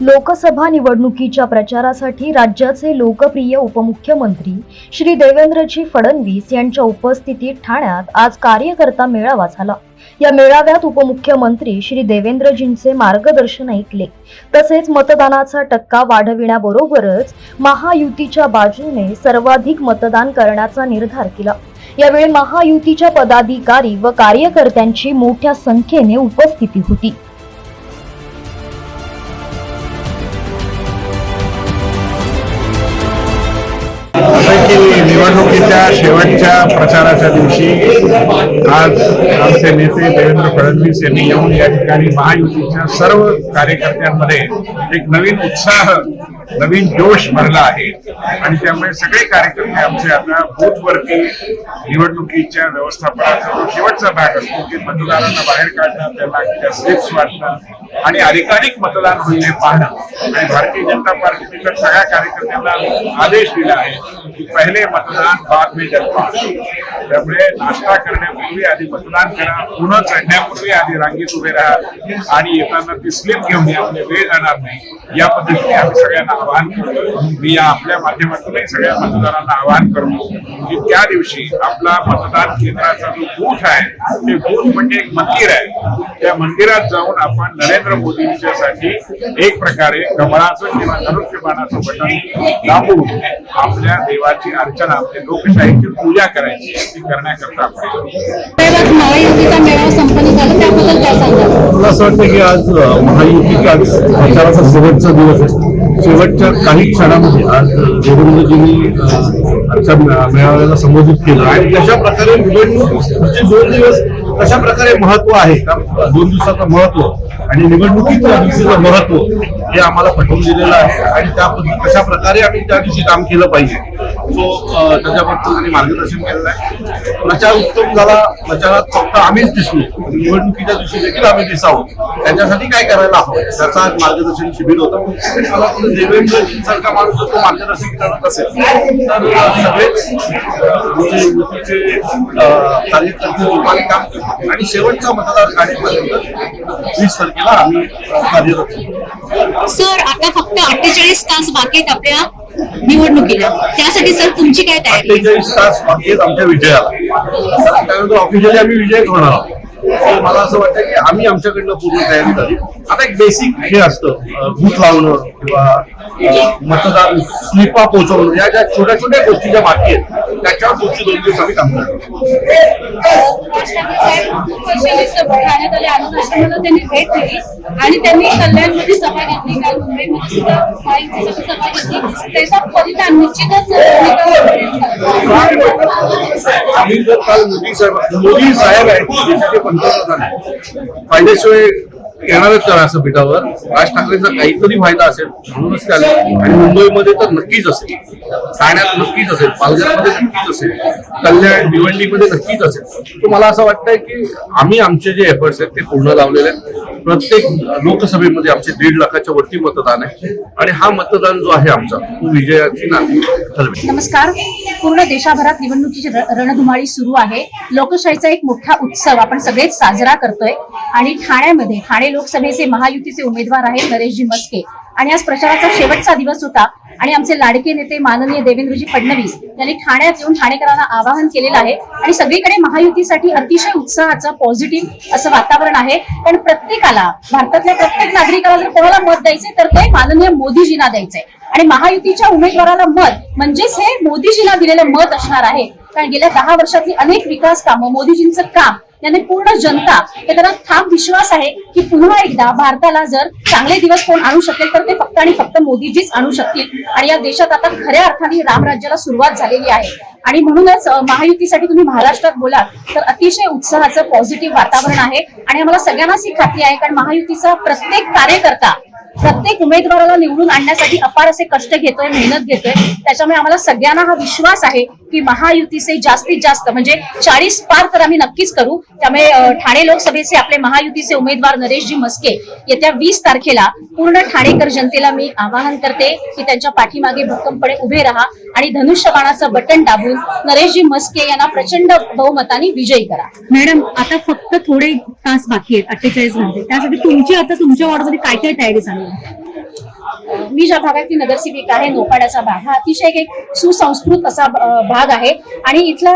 लोकसभा निवडणुकीच्या प्रचारासाठी राज्याचे लोकप्रिय उपमुख्यमंत्री श्री देवेंद्रजी फडणवीस यांच्या उपस्थितीत ठाण्यात आज कार्यकर्ता मेळावा झाला. या मेळाव्यात उपमुख्यमंत्री श्री देवेंद्रजींचे मार्गदर्शन ऐकले. तसेच मतदानाचा टक्का वाढविण्याबरोबरच महायुतीच्या बाजूने सर्वाधिक मतदान करण्याचा निर्धार केला. यावेळी महायुतीच्या पदाधिकारी व कार्यकर्त्यांची मोठ्या संख्येने उपस्थिती होती. निवडणुकीच्या शेवटच्या प्रचाराच्या दिवशी आज आमचे नेते देवेंद्र फडणवीस यांनी येऊन या ठिकाणी महायुतीच्या सर्व कार्यकर्त्यांमध्ये एक नवीन उत्साह नवीन जोश भरला आहे. आणि त्यामुळे सगळे कार्यकर्ते आमचे आता बूथवरती निवडणुकीच्या व्यवस्थापनाचा जो शेवटचा भाग असतो की मतदारांना बाहेर काढणं त्यांना स्लिप्स वाटणं आणि अधिकाधिक मतदान होईल हे पाहणं. आणि भारतीय जनता पार्टीने तर सगळ्या कार्यकर्त्यांना आदेश दिला आहे की पहिले मतदान बाद में जलपान त्यामुळे नाश्ता करण्यापूर्वी आधी मतदान करा पुन्हा चढण्यापूर्वी आधी रांगेत उभे राहा आणि येताना ती स्लिप घेऊन या म्हणजे वेळ जाणार नाही. या पद्धतीने आम्ही सगळ्यांना आवाहन करतो मी या आपल्या माध्यमातूनही सगळ्या मतदारांना आवाहन करतो की त्या दिवशी आपला मतदान केंद्राचा जो बूथ आहे ते बूथ म्हणजे एक मंदिर आहे. त्या मंदिरात जाऊन आपण नरेंद्र मोदींच्यासाठी एक प्रकारे कमळाचं किंवा धनुष्यबाणाचं बटन दाबून आपल्या देवाची अर्चना आपल्या लोकशाहीची पूजा करायची. ती करण्याकरता आपण येतो. तेव्हाच महायुतीचा मेळावा संपन्न झाला त्याबद्दल काय सांगाल? मला असं वाटतं की आज अ, महायुतीचा आज प्रचाराचा शेवटचा दिवस आहे. शेवटच्या काही क्षणामध्ये आज देवेंद्रजींनी आजच्या मे- मेळाव्याला संबोधित केलं. आणि कशा प्रकारे निवडणुकीचे दोन दिवस कशा प्रकारे महत्त्व आहे त्या दोन दिवसाचं महत्त्व आणि निवडणुकीच्या दिवशीचं महत्त्व हे आम्हाला पटवून दिलेलं आहे. आणि त्या कशा प्रकारे आम्ही त्या दिवशी काम केलं पाहिजे सो त्याच्याबद्दल त्यांनी मार्गदर्शन केलेलं आहे. प्रचार उत्तम झाला प्रचारात फक्त आम्हीच दिसलो. निवडणुकीच्या दिवशी देखील आम्ही दिसावं. त्याच्यासाठी काय करायला हवं? त्याचा आज मार्गदर्शन शिबिर होतं. मला देवेंद्रजींसारखा माणूस जर तो मार्गदर्शन करत असेल तर सगळेच म्हणजे युतीचे कार्यकर्ते जोमाने काम करतात. आणि शेवटचा मतदार काढेपर्यंत वीस तारखेला आम्ही कार्यरत सर आता फक्त अठ्ठेचाळीस तास बाकी आहेत आपल्या निवडणुकीला. त्यासाठी सर तुमची काय तयारी? अठ्ठेचाळीस तास बाकी आहेत आमच्या विजयाला. त्यानंतर ऑफिशियली आम्ही विजय होणार आहोत. तर मला असं वाटतं की आम्ही आमच्याकडनं पूर्ण तयारी झाली. आता एक बेसिक हे असतं भूत लावणं किंवा मतदार स्लिपा पोहोचवणं या ज्या छोट्या छोट्या गोष्टी ज्या बाकी आहेत त्याच्यावर पुढची दोन दिवस आम्ही काम करतो. त्यांनी भेट दिली आणि त्यांनी कल्याणमध्ये सभा घेतली काल मुंबईमध्ये सुद्धा सभा घेतली त्याचा परिणाम निश्चितच आम्ही जर काल मोदी साहेब मोदी साहेब आहेत देशाचे पंतप्रधान आहेत. येणारच येणारच असं व्यासपीठावर राज ठाकरेंचा काहीतरी फायदा असेल म्हणूनच ते आले. आणि मुंबईमध्ये तर नक्कीच असेल. ठाण्यात नक्कीच असेल. पालघरमध्ये नक्कीच असेल. कल्याण भिवंडीमध्ये नक्कीच असेल. तर मला असं वाटतंय की आम्ही आमचे जे एफर्ट्स आहेत ते पूर्ण लावलेले आहेत. प्रत्येक लोकसभेमध्ये आमचे दीड लाखाच्या वरती मतदान आहे. आणि हा मतदान जो आहे आमचा तो विजयाची नांदी ठरवेल. नमस्कार. पूर्ण देशभरात निवडणुकीची रणधुमाळी सुरू आहे. लोकशाहीचा एक मोठा उत्सव आपण सगळेच साजरा करतोय. आणि ठाण्यामध्ये ठाणे लोकसभेचे महायुतीचे उमेदवार आहेत नरेशजी मस्के आणि आज प्रचाराचा शेवटचा दिवस होता. आणि आमचे लाडके नेते माननीय देवेंद्रजी फडणवीस यांनी ठाण्यात येऊन ठाणेकरांना आवाहन केलेलं आहे. आणि सगळीकडे महायुतीसाठी अतिशय उत्साहाचं पॉझिटिव्ह असं वातावरण आहे. पण प्रत्येकाला भारतातल्या प्रत्येक नागरिकाला जर कोणाला मत द्यायचे तर ते माननीय मोदीजींना द्यायचंय. आणि महायुतीच्या उमेदवाराला मत म्हणजेच हे मोदीजींना दिलेलं मत असणार आहे. कारण गेल्या दहा वर्षातली अनेक विकास कामं मोदीजींचं काम याने पूर्ण जनता हे त्यांना ठाम विश्वास आहे की पुन्हा एकदा भारताला जर चांगले दिवस कोण आणू शकेल तर ते फक्त आणि फक्त मोदीजीच आणू शकतील. आणि या देशात आता खऱ्या अर्थाने रामराज्याला सुरुवात झालेली आहे. आणि म्हणूनच महायुतीसाठी तुम्ही महाराष्ट्रात बोलाल तर अतिशय उत्साहाचं पॉझिटिव्ह वातावरण आहे. आणि आम्हाला सगळ्यांनाच ही खात्री आहे कारण महायुतीचा प्रत्येक कार्यकर्ता प्रत्येक उमेदवाराला निवडून आणण्यासाठी अपार असे कष्ट घेतोय मेहनत घेतोय. त्याच्यामुळे आम्हाला सगळ्यांना हा विश्वास आहे की महायुतीचे जास्तीत जास्त म्हणजे चाळीस पार तर आम्ही नक्कीच करू. त्यामुळे ठाणे लोकसभेचे आपले महायुतीचे उमेदवार नरेशजी मस्के येत्या वीस तारखेला पूर्ण ठाणेकर जनतेला मी आवाहन करते की त्यांच्या पाठीमागे भक्कमपणे उभे राहा आणि धनुष्यबाणाचं बटन दाबून नरेशजी मस्के यांना प्रचंड बहुमताने विजयी करा. मॅडम आता फक्त थोडे तास बाकी आहेत अठ्ठेचाळीस घंटे. त्यासाठी तुमची आता तुमच्या वॉर्डमध्ये काय काय तयारी चालू मी ज्या भागातली नगरसेविका आहे नोपाड्याचा भाग हा अतिशय एक सुसंस्कृत असा भाग आहे. आणि इथला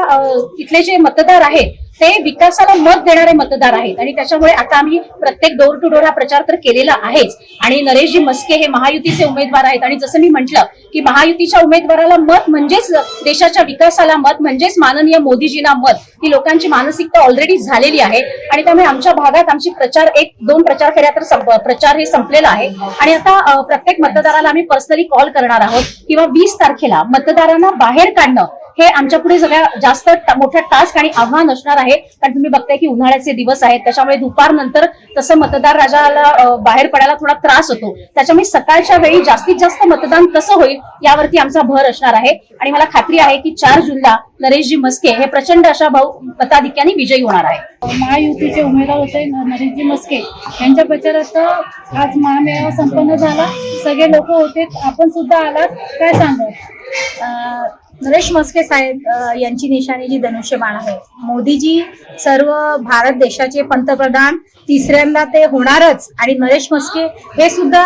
इथले जे मतदार आहेत ते विकासाला मत देणारे मतदार आहेत. आणि त्याच्यामुळे आता आम्ही प्रत्येक डोर टू डोर हा प्रचार तर केलेला आहेच. आणि नरेशजी मस्के हे महायुतीचे उमेदवार आहेत. आणि जसं मी म्हटलं की महायुतीच्या उमेदवाराला मत म्हणजेच देशाच्या विकासाला मत म्हणजेच माननीय मोदीजींना मत ही लोकांची मानसिकता ऑलरेडी झालेली आहे. आणि त्यामुळे आमच्या भागात आमची प्रचार एक दोन प्रचार फेऱ्या तर प्रचार हे संपलेला आहे. आणि आता प्रत्येक मतदाराला आम्ही पर्सनली कॉल करणार आहोत. किंवा वीस तारखेला मतदारांना बाहेर काढणं हे आमच्या पुढे सगळ्या जास्त ट- मोठं टास्क आणि आव्हान असणार आहे. कारण तुम्ही बघताय की उन्हाळ्याचे दिवस आहेत. त्याच्यामुळे दुपारनंतर तसं मतदार राजाला बाहेर पडायला थोडा त्रास होतो. त्याच्यामुळे सकाळच्या वेळी जास्तीत जास्त मतदान कसं होईल यावरती आमचा भर असणार आहे. आणि मला खात्री आहे की चार जूनला नरेशजी मस्के हे प्रचंड अशा भाऊ मताधिक्याने विजयी होणार आहे. महायुतीचे उमेदवार होते नरेशजी मस्के यांच्या प्रचारात आज महामेळावा संपन्न झाला. सगळे लोक होते. आपण सुद्धा आलात. काय सांगत अ, नरेश मस्के साहेब यांची निशाणी जी धनुष्यबाण आहे. मोदीजी सर्व भारत देशाचे पंतप्रधान तिसऱ्यांदा ते होणारच. आणि नरेश मस्के हे सुद्धा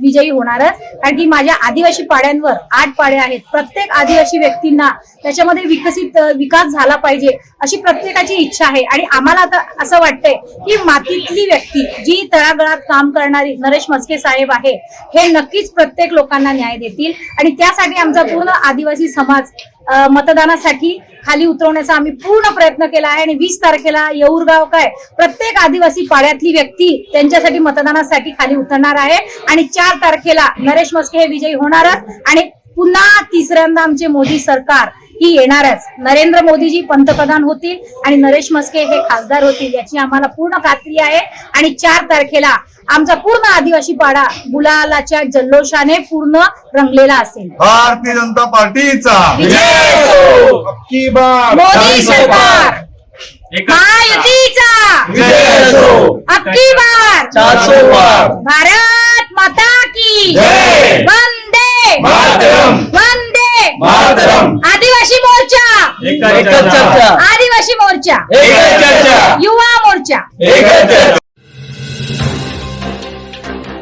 विजयी होणारच कारण की माझ्या आदिवासी पाड्यांवर आठ पाडे आहेत. प्रत्येक आदिवासी व्यक्तींना त्याच्यामध्ये विकसित विकास झाला पाहिजे अशी प्रत्येकाची इच्छा आहे. आणि आम्हाला आता असं वाटतंय की मातीतली व्यक्ती जी तळागळात काम करणारी नरेश मस्के साहेब आहे हे नक्कीच प्रत्येक लोकांना न्याय देतील. आणि त्यासाठी आमचा पूर्ण आदिवासी समाज आज मतदानासाठी खाली उतरवण्याचा आम्ही पूर्ण प्रयत्न केला आहे आणि वीस तारखेला येऊरगाव काय प्रत्येक आदिवासी पाड्यातली व्यक्ती त्यांच्यासाठी मतदानासाठी खाली उतरणार आहे. आणि चार तारखेला नरेश मस्के हे विजयी होणारच. आणि पुन्हा तिसऱ्यांदा आमचे मोदी सरकार ही येणारच. नरेंद्र मोदीजी पंतप्रधान होतील आणि नरेश मस्के हे खासदार होतील याची आम्हाला पूर्ण खात्री आहे. आणि चार तारखेला आमचा पूर्ण आदिवासी पाडा गुलालाच्या जल्लोषाने पूर्ण रंगलेला असेल. भारतीय जनता पार्टीचा. अक्की बार मोदी सरकार. महायुतीचा. विजय असो. अक्की बार भारत माता की जय. वंदे मातरम. वंदे मातरम. आदिवासी मोर्चा एकच चर्चा आदिवासी मोर्चा. एकच चर्चा. युवा मोर्चा. एकच चर्चा.